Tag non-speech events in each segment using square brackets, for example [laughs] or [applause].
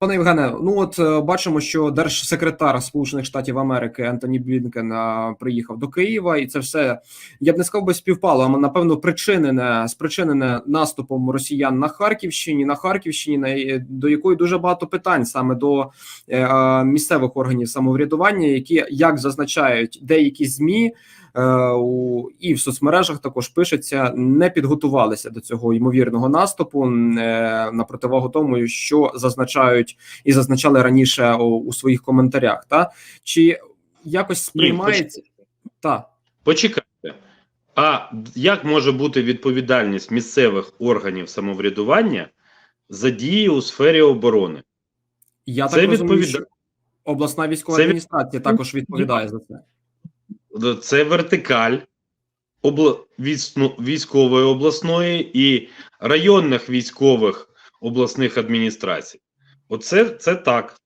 Пане Євгене, ну от е, бачимо, що держсекретар Сполучених Штатів Америки Ентоні Блінкен е, приїхав до Києва, і це все я б не сказав би співпало, а напевно причинене спричинене наступом росіян на Харківщині, на Харківщині, на до якої дуже багато питань саме до е, е, місцевих органів самоврядування, які як зазначають деякі змі. Е, у і в соцмережах також пишеться, не підготувалися до цього ймовірного наступу е, на противагу тому, що зазначають і зазначали раніше у, у своїх коментарях. Та чи якось сприймається та Почекайте. А як може бути відповідальність місцевих органів самоврядування за дії у сфері оборони? я Це так розумію, що обласна військова Це від- адміністрація також відповідає за це. Це вертикаль обла... військової обласної і районних військових обласних адміністрацій. Оце це так.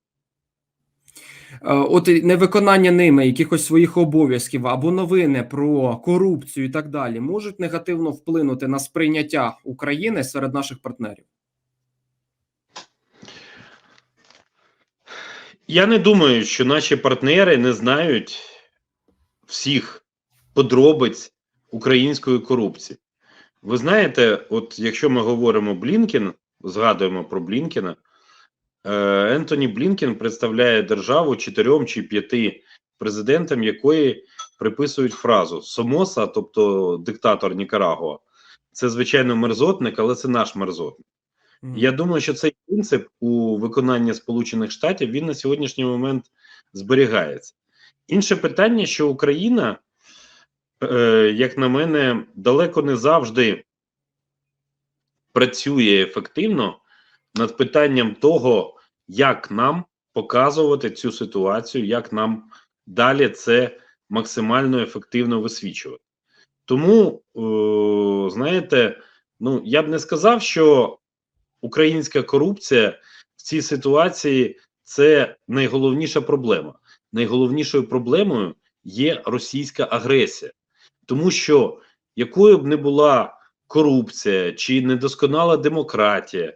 Е, От невиконання ними якихось своїх обов'язків або новини про корупцію і так далі можуть негативно вплинути на сприйняття України серед наших партнерів. Я не думаю, що наші партнери не знають всіх подробиць української корупції. Ви знаєте, от якщо ми говоримо Блінкен, згадуємо про Блінкена, е, Ентоні Блінкен представляє державу чотирьом чи п'яти президентам, якої приписують фразу Сомоса, тобто диктатор Нікарагуа. Це звичайно мерзотник, але це наш мерзотник. Я думаю, що цей принцип у виконанні Сполучених Штатів він на сьогоднішній момент зберігається. Інше питання, що Україна, е, як на мене, далеко не завжди працює ефективно над питанням того, як нам показувати цю ситуацію, як нам далі це максимально ефективно висвічувати. Тому, е, знаєте, ну я б не сказав, що українська корупція в цій ситуації це найголовніша проблема. Найголовнішою проблемою є російська агресія, тому що якою б не була корупція чи недосконала демократія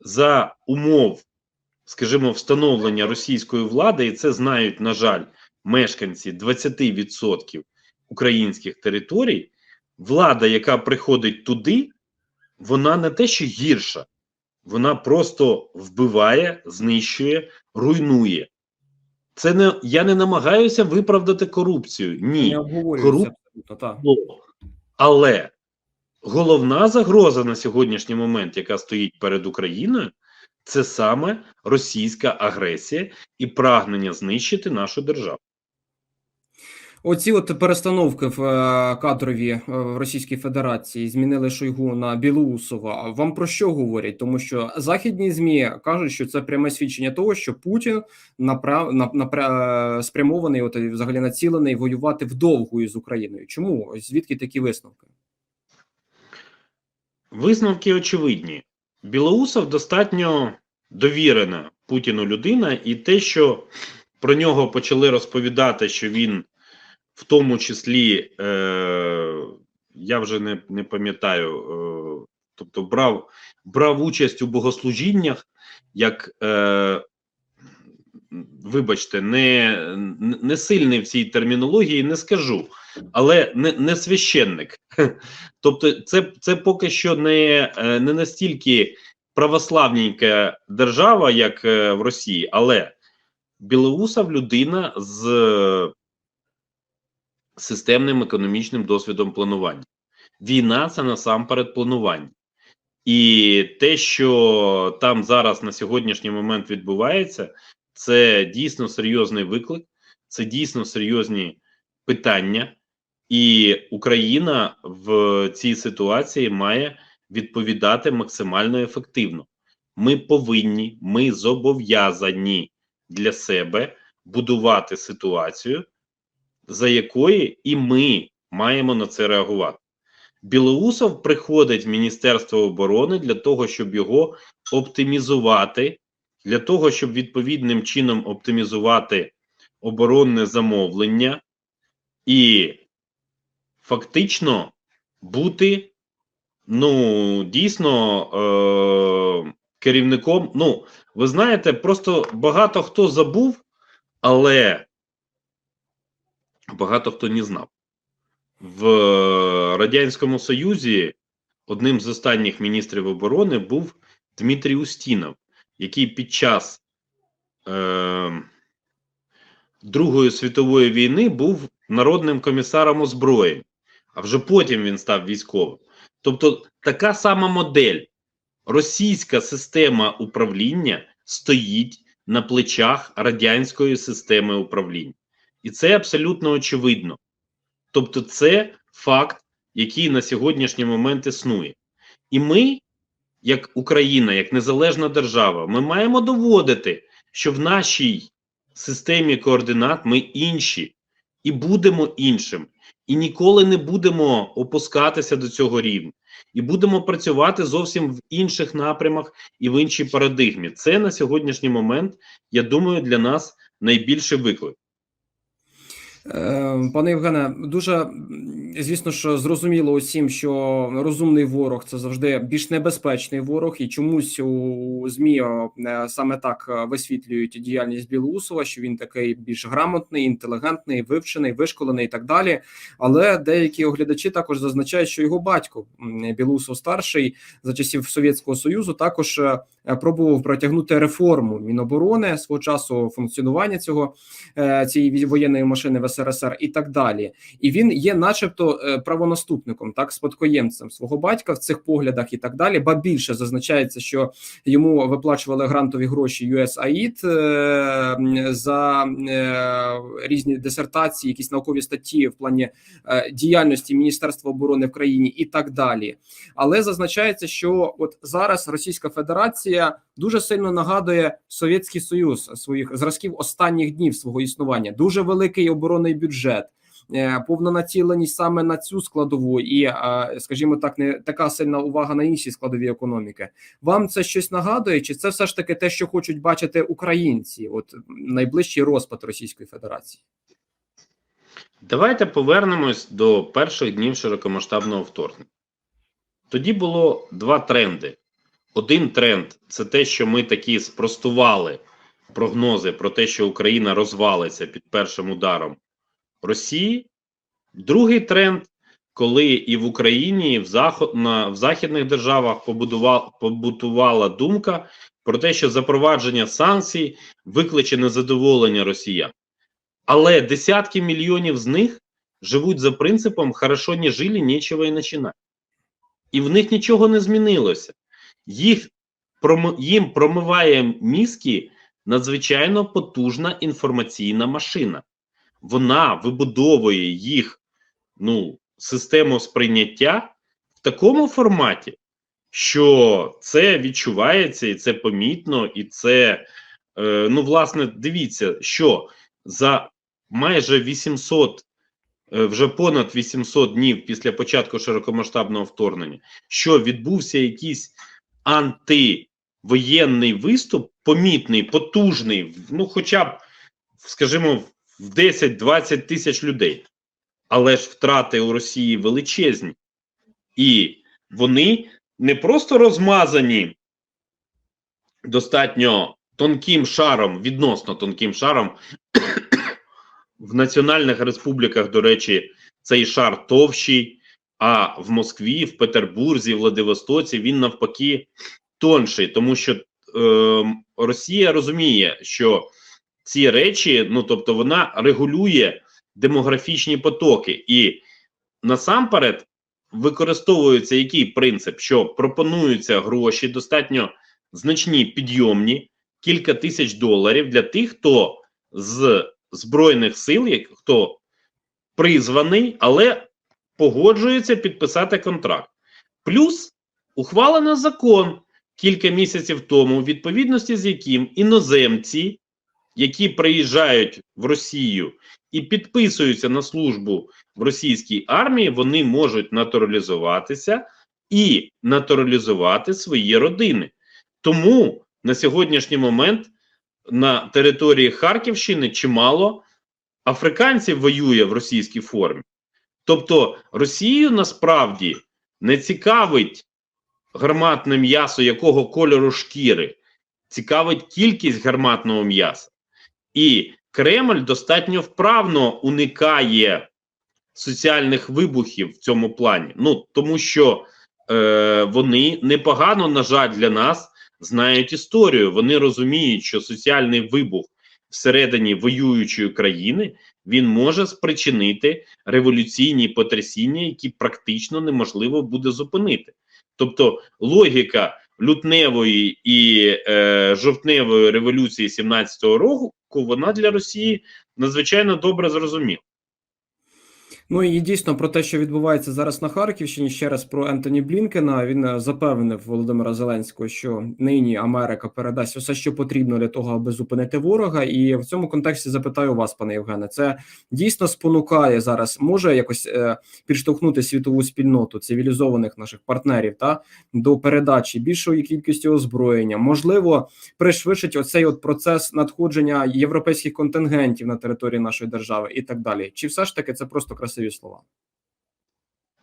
за умов, скажімо, встановлення російської влади, і це знають, на жаль, мешканці 20% українських територій, влада, яка приходить туди, вона не те, що гірша, вона просто вбиває, знищує, руйнує. Це не я не намагаюся виправдати корупцію. Ні. корупція. Коруп- Але головна загроза на сьогоднішній момент, яка стоїть перед Україною, це саме російська агресія і прагнення знищити нашу державу. Оці от перестановки в е, кадрові е, в Російській Федерації змінили Шойгу на Білоусова. Вам про що говорять? Тому що західні змі кажуть, що це пряме свідчення того, що Путін направ на, напря- спрямований, от взагалі націлений воювати вдовгу із Україною. Чому звідки такі висновки? Висновки очевидні. Білоусов достатньо довірена Путіну людина, і те, що про нього почали розповідати, що він в тому числі, е, я вже не, не пам'ятаю, е, тобто брав, брав участь у богослужіннях, як, е, вибачте, не, не сильний в цій термінології, не скажу, але не, не священник. [laughs] Тобто, це, це поки що не, е, не настільки православненька держава, як е, в Росії, але Білоусов людина з системним економічним досвідом планування. Війна це насамперед планування. І те, що там зараз на сьогоднішній момент відбувається, це дійсно серйозний виклик, це дійсно серйозні питання, і Україна в цій ситуації має відповідати максимально ефективно. Ми повинні, ми зобов'язані для себе будувати ситуацію, за якої і ми маємо на це реагувати. Білоусов приходить в Міністерство оборони для того, щоб його оптимізувати, для того, щоб відповідним чином оптимізувати оборонне замовлення і фактично бути ну дійсно е- керівником. Ну, ви знаєте, просто багато хто забув, але багато хто не знав. В Радянському Союзі одним з останніх міністрів оборони був Дмитрій Устінов, який під час е, Другої світової війни був народним комісаром озброєнь, а вже потім він став військовим. Тобто така сама модель. Російська система управління стоїть на плечах радянської системи управління. І це абсолютно очевидно. Тобто, це факт, який на сьогоднішній момент існує. І ми, як Україна, як незалежна держава, ми маємо доводити, що в нашій системі координат ми інші і будемо іншим. І ніколи не будемо опускатися до цього рівня. І будемо працювати зовсім в інших напрямах і в іншій парадигмі. Це на сьогоднішній момент, я думаю, для нас найбільший виклик. Е, Пане Євгене, дуже звісно, що зрозуміло усім, що розумний ворог це завжди більш небезпечний ворог, і чомусь у змі е, саме так е, висвітлюють діяльність Білоусова, що він такий більш грамотний, інтелігентний, вивчений, вишколений і так далі. Але деякі оглядачі також зазначають, що його батько Білоусов старший за часів Совєтського Союзу також е, пробував протягнути реформу Міноборони свого часу функціонування цього е, цієї воєнної машини СРСР і так далі. І він є, начебто, е, правонаступником, так спадкоємцем свого батька в цих поглядах і так далі. Ба більше зазначається, що йому виплачували грантові гроші USAID е, за е, різні дисертації, якісь наукові статті в плані діяльності Міністерства оборони в країні і так далі. Але зазначається, що от зараз Російська Федерація дуже сильно нагадує Совєтський Союз своїх зразків останніх днів свого існування. Дуже великий оборонний бюджет. е, Повна націленість саме на цю складову, і е, скажімо так, не така сильна увага на інші складові економіки. Вам це щось нагадує, чи це все ж таки те, що хочуть бачити українці? От найближчий розпад Російської Федерації? Давайте повернемось до перших днів широкомасштабного вторгнення. Тоді було два тренди. Один тренд це те, що ми такі спростували прогнози про те, що Україна розвалиться під першим ударом Росії. Другий тренд, коли і в Україні, і в, заход, на, в західних державах побудувала, побутувала думка про те, що запровадження санкцій викличе незадоволення росіян. Але десятки мільйонів з них живуть за принципом «хорошо не жили, нечего і починати». І в них нічого не змінилося. Їх, їм промиває мізки надзвичайно потужна інформаційна машина. Вона вибудовує їх ну, систему сприйняття в такому форматі, що це відчувається, і це помітно, і це, е, ну, власне, дивіться, що за майже 800, е, вже понад 800 днів після початку широкомасштабного вторгнення, що відбувся якийсь антивоєнний виступ, помітний, потужний, ну, хоча б, скажімо, в 10-20 тисяч людей. Але ж втрати у Росії величезні. І вони не просто розмазані достатньо тонким шаром, відносно тонким шаром. [coughs] В національних республіках, до речі, цей шар товщий, а в Москві, в Петербурзі, в Владивостоці він навпаки тонший, тому що е, Росія розуміє, що ці речі, ну тобто, вона регулює демографічні потоки, і насамперед використовується який принцип, що пропонуються гроші достатньо значні, підйомні, кілька тисяч доларів для тих, хто з збройних сил, хто призваний, але погоджується підписати контракт. Плюс ухвалено закон кілька місяців тому, у відповідності з яким іноземці, які приїжджають в Росію і підписуються на службу в російській армії, вони можуть натуралізуватися і натуралізувати свої родини. Тому на сьогоднішній момент на території Харківщини чимало африканців воює в російській формі. Тобто Росію насправді не цікавить гарматне м'ясо якого кольору шкіри, цікавить кількість гарматного м'яса. І Кремль достатньо вправно уникає соціальних вибухів в цьому плані. Ну тому що е, вони непогано, на жаль, для нас знають історію. Вони розуміють, що соціальний вибух всередині воюючої країни він може спричинити революційні потрясіння, які практично неможливо буде зупинити. Тобто логіка лютневої і е, жовтневої революції 17-го року вона для Росії надзвичайно добре зрозуміла. Ну і дійсно про те, що відбувається зараз на Харківщині, ще раз про Ентоні Блінкена. Він е, запевнив Володимира Зеленського, що нині Америка передасть усе, що потрібно для того, аби зупинити ворога. І в цьому контексті запитаю вас, пане Євгене, це дійсно спонукає зараз, може якось е, підштовхнути світову спільноту цивілізованих наших партнерів та до передачі більшої кількості озброєння, можливо, пришвидшить оцей от процес надходження європейських контингентів на території нашої держави і так далі. Чи все ж таки це просто красиві слова?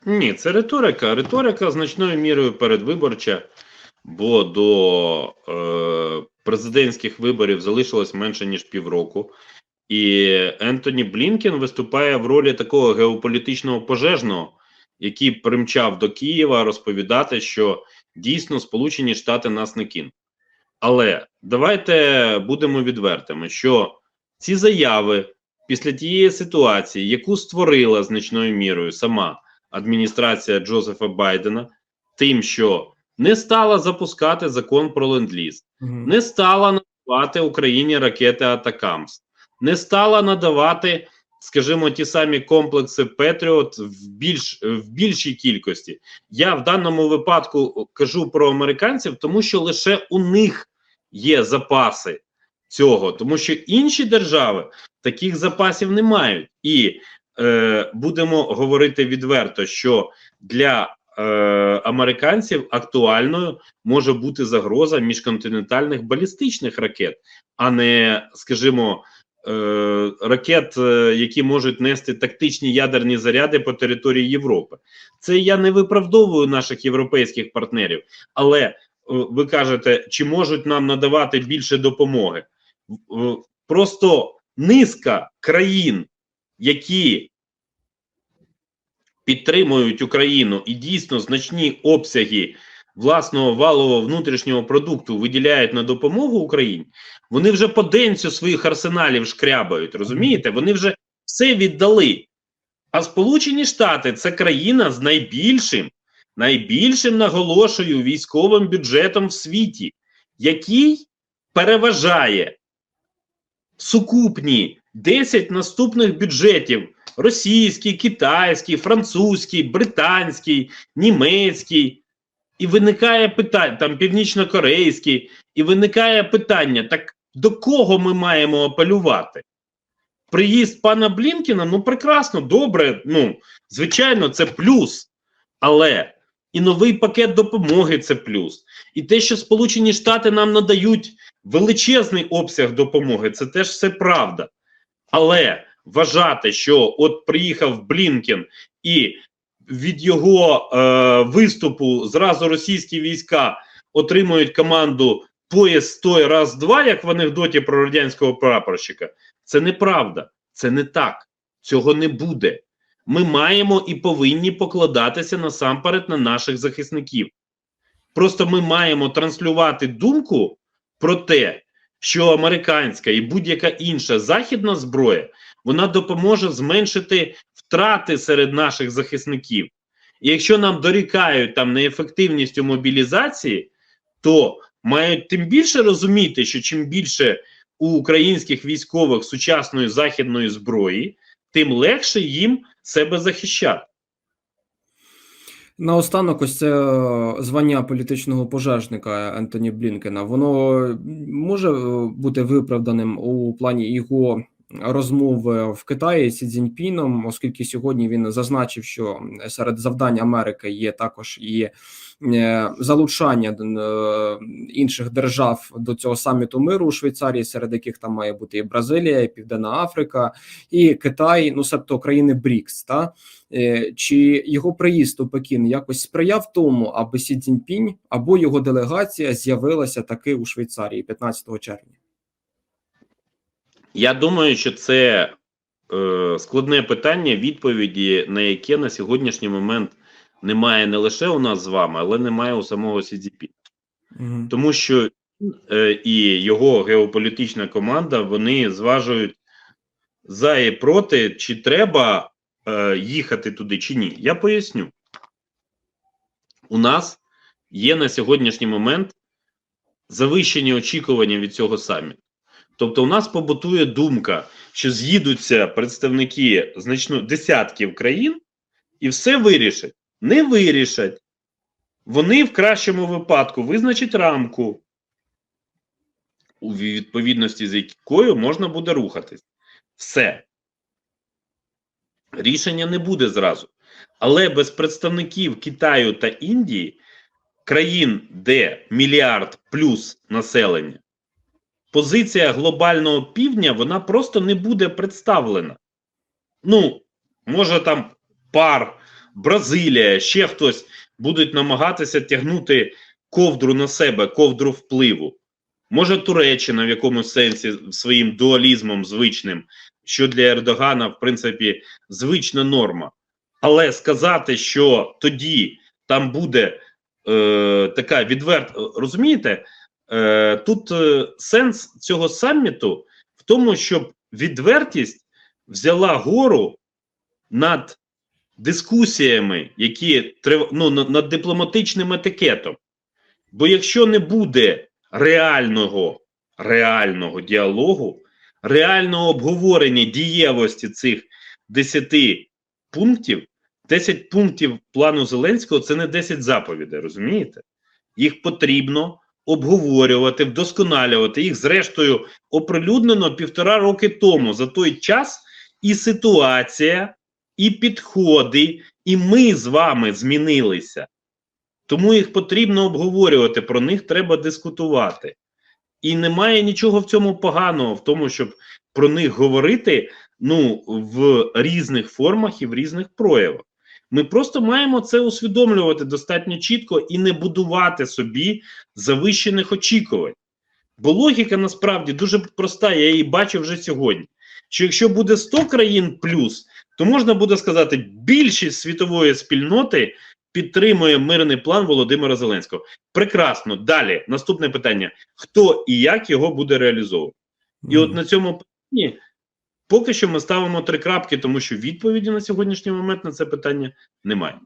Ні, це риторика. Риторика значною мірою передвиборча, бо до е, президентських виборів залишилось менше ніж півроку. І Ентоні Блінкен виступає в ролі такого геополітичного пожежного, який примчав до Києва розповідати, що дійсно Сполучені Штати нас не кинуть. Але давайте будемо відвертими, що ці заяви після тієї ситуації, яку створила значною мірою сама адміністрація Джозефа Байдена, тим, що не стала запускати закон про ленд-ліз, Мгм. не стала надавати Україні ракети Атакамс, не стала надавати, скажімо, ті самі комплекси Петріот в більш в більшій кількості. Я в даному випадку кажу про американців, тому що лише у них є запаси цього, тому що інші держави таких запасів не мають. І е, будемо говорити відверто, що для е, американців актуальною може бути загроза міжконтинентальних балістичних ракет, а не, скажімо, е, ракет, е, які можуть нести тактичні ядерні заряди по території Європи. Це я не виправдовую наших європейських партнерів, але е, ви кажете, чи можуть нам надавати більше допомоги? В- Просто низка країн, які підтримують Україну і дійсно значні обсяги власного валового внутрішнього продукту виділяють на допомогу Україні, вони вже по денцю своїх арсеналів шкрябають. Розумієте? Вони вже все віддали. А Сполучені Штати це країна з найбільшим, найбільшим наголошую військовим бюджетом в світі, який переважає сукупні 10 наступних бюджетів: російський, китайський, французький, британський, німецький. І виникає питання, там північно-корейський, і виникає питання: так до кого ми маємо апелювати? Приїзд пана Блінкіна, ну прекрасно, добре. Ну, звичайно, це плюс. Але і новий пакет допомоги це плюс. І те, що Сполучені Штати нам надають величезний обсяг допомоги, це теж все правда. Але вважати, що от приїхав Блінкен і від його е, виступу зразу російські війська отримують команду пояс стой раз два, як в анекдоті про радянського прапорщика, це неправда, це не так. Цього не буде. Ми маємо і повинні покладатися насамперед на наших захисників. Просто ми маємо транслювати думку про те, що американська і будь-яка інша західна зброя вона допоможе зменшити втрати серед наших захисників. І якщо нам дорікають там неефективністю мобілізації, то мають тим більше розуміти, що чим більше у українських військових сучасної західної зброї, тим легше їм себе захищати. Наостанок, ось це е, звання політичного пожежника Ентоні Блінкена, воно може е, бути виправданим у плані його розмови в Китаї з Цзіньпіном, оскільки сьогодні він зазначив, що серед завдань Америки є також і е, залучання інших держав до цього саміту миру у Швейцарії, серед яких там має бути і Бразилія, і Південна Африка, і Китай, ну себто країни БРІКС. Та чи його приїзд у Пекін якось сприяв тому, аби Сі Цзіньпінь або його делегація з'явилася таки у Швейцарії 15 червня? Я думаю, що це е, складне питання, відповіді на яке на сьогоднішній момент немає не лише у нас з вами, але немає у самого Сідзіпі. Угу. Тому що е, і його геополітична команда вони зважують за і проти, чи треба е, їхати туди, чи ні. Я поясню. У нас є на сьогоднішній момент завищені очікування від цього саміту. Тобто, у нас побутує думка, що з'їдуться представники значно десятків країн і все вирішать. Не вирішать. Вони в кращому випадку визначать рамку, у відповідності з якою можна буде рухатись. Все. Рішення не буде зразу. Але без представників Китаю та Індії, країн, де мільярд плюс населення, позиція глобального півдня вона просто не буде представлена. Ну, може там пар, Бразилія, ще хтось будуть намагатися тягнути ковдру на себе, ковдру впливу. Може, Туреччина в якомусь сенсі своїм дуалізмом звичним, що для Ердогана, в принципі, звична норма. Але сказати, що тоді там буде е, така відверта, розумієте, е, тут е, сенс цього саміту в тому, щоб відвертість взяла гору над дискусіями, які трив- ну, над, дипломатичним етикетом. Бо якщо не буде реального, реального діалогу, реального обговорення дієвості цих 10 пунктів, 10 пунктів плану Зеленського це не 10 заповідей, розумієте? Їх потрібно обговорювати, вдосконалювати. Їх, зрештою, оприлюднено півтора роки тому. За той час і ситуація, і підходи, і ми з вами змінилися. Тому їх потрібно обговорювати, про них треба дискутувати. І немає нічого в цьому поганого, в тому, щоб про них говорити ну, в різних формах і в різних проявах. Ми просто маємо це усвідомлювати достатньо чітко і не будувати собі завищених очікувань. Бо логіка насправді дуже проста, я її бачу вже сьогодні. Що якщо буде 100 країн плюс, то можна буде сказати, більшість світової спільноти підтримує мирний план Володимира Зеленського. Прекрасно. Далі, наступне питання: хто і як його буде реалізовувати? І от на цьому питанні поки що ми ставимо три крапки, тому що відповіді на сьогоднішній момент на це питання немає.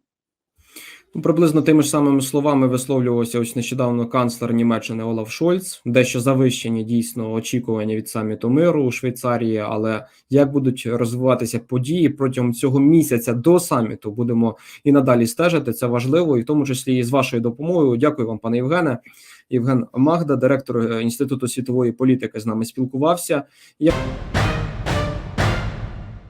Ну, приблизно тими ж самими словами висловлювався ось нещодавно канцлер Німеччини Олаф Шольц, дещо завищені дійсно очікування від саміту миру у Швейцарії. Але як будуть розвиватися події протягом цього місяця до саміту, будемо і надалі стежити. Це важливо, і в тому числі і з вашою допомогою. Дякую вам, пане Євгене. Євген Магда, директор е, інституту світової політики, з нами спілкувався. Я...